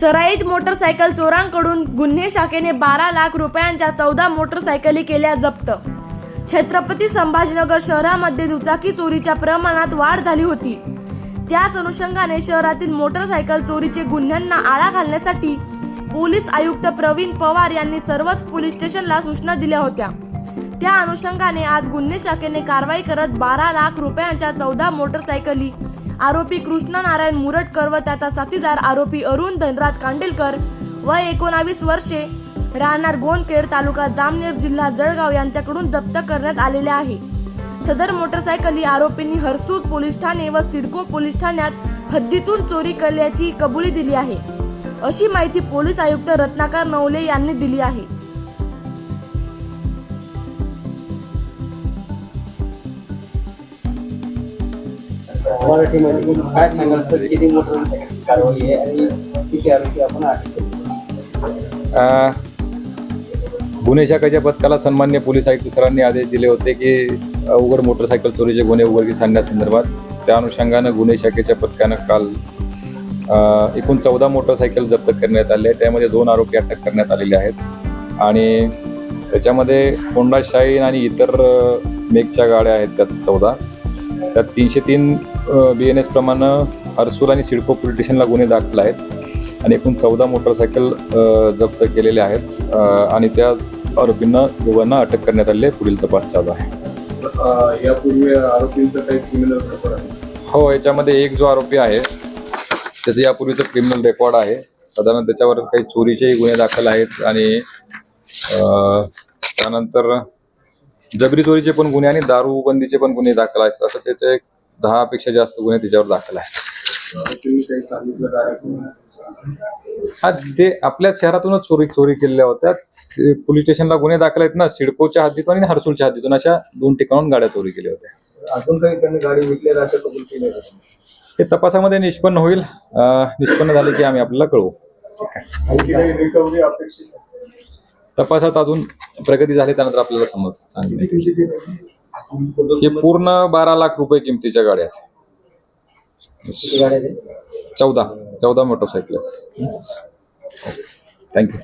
सराईत मोटरसायकल चोरांकडून गुन्हे शाखेने बारा लाख रुपयांच्या चौदा मोटरसायकली केल्या जप्त. छत्रपती संभाजीनगर शहरामध्ये दुचाकी चोरीच्या प्रमाणात वाढ झाली होती. त्याच अनुषंगाने शहरातील मोटरसायकल चोरीचे गुन्ह्यांना आळा घालण्यासाठी पोलीस आयुक्त प्रवीण पवार यांनी सर्वच पोलीस स्टेशनला सूचना दिल्या होत्या. त्या अनुषंगाने आज गुन्हे शाखेने कारवाई करत बारा लाख रुपयांच्या चौदा मोटरसायकली आरोपी कृष्ण नारायण मुरटकर व त्याचा साथीदार आरोपी अरुण धनराज कांडेलकर व एकोणावीस वर्षे राहणार गोंदखेड तालुका जामनेर जिल्हा जळगाव यांच्याकडून जप्त करण्यात आलेले आहे. सदर मोटरसायकली आरोपींनी हरसूर पोलीस ठाणे व सिडको पोलीस ठाण्यात हद्दीतून चोरी केल्याची कबुली दिली आहे. अशी माहिती पोलीस आयुक्त रत्नाकर नवले यांनी दिली आहे. मराठीमध्ये काय सांगाल सर? किती मोठं कारवाई आहे आणि किती आरोपी आपण अटक गुन्हे शाखेच्या पथकाला सन्मान्य पोलीस आयुक्त सरांनी आदेश दिले होते की अवघड मोटरसायकल चोरीचे गुन्हे उघडकीस आणण्यासंदर्भात त्या अनुषंगानं गुन्हे शाखेच्या पथकानं काल एकूण चौदा मोटरसायकल जप्त करण्यात आले. त्यामध्ये दोन आरोपी अटक करण्यात आलेले आहेत. आणि त्याच्यामध्ये होंडा शाईन आणि इतर मेकच्या गाड्या आहेत त्यात चौदा. त्यात तीनशे तीन बी एन एस प्रमाणे हर्सूल आणि सिडको पोलीस स्टेशनला गुन्हे दाखल आहेत. आणि एकूण चौदा मोटरसायकल जप्त केलेले आहेत. आणि त्या आरोपींना दोघांना अटक करण्यात आली आहे पुढील तपास चालू आहे. यापूर्वी आरोपींचं काही क्रिमिनल रेकॉर्ड आहे? हो याच्यामध्ये एक जो आरोपी आहे त्याचं यापूर्वीचं क्रिमिनल रेकॉर्ड आहे. साधारण त्याच्यावर काही चोरीचेही गुन्हे दाखल आहेत. आणि त्यानंतर जबरी चोरीचे पण गुन्हे आणि दारूबंदीचे पण गुन्हे दाखल आहेत. असं त्याचे एक दहा पेक्षा जास्त गुन्हे त्याच्यावर दाखल आहेत. हा ते आपल्या शहरातूनच चोरी चोरी केलेल्या होत्या. ते पोलीस स्टेशनला गुन्हे दाखल आहेत ना सिडकोच्या हद्दीतून आणि हर्सूलच्या हद्दीतून अशा दोन ठिकाणून गाड्या चोरी केल्या होत्या. अजून काही त्यांनी गाडी विकलेल्या असं कबूल केले हे तपासामध्ये निष्पन्न होईल. निष्पन्न झाले की आम्ही आपल्याला कळवू? तपासात अजून प्रगती झाली त्यानंतर आपल्याला समज सांगितलं हे पूर्ण बारा लाख रुपये किमतीच्या गाड्या आहेत? चौदा चौदा मोटरसायकल थँक्यू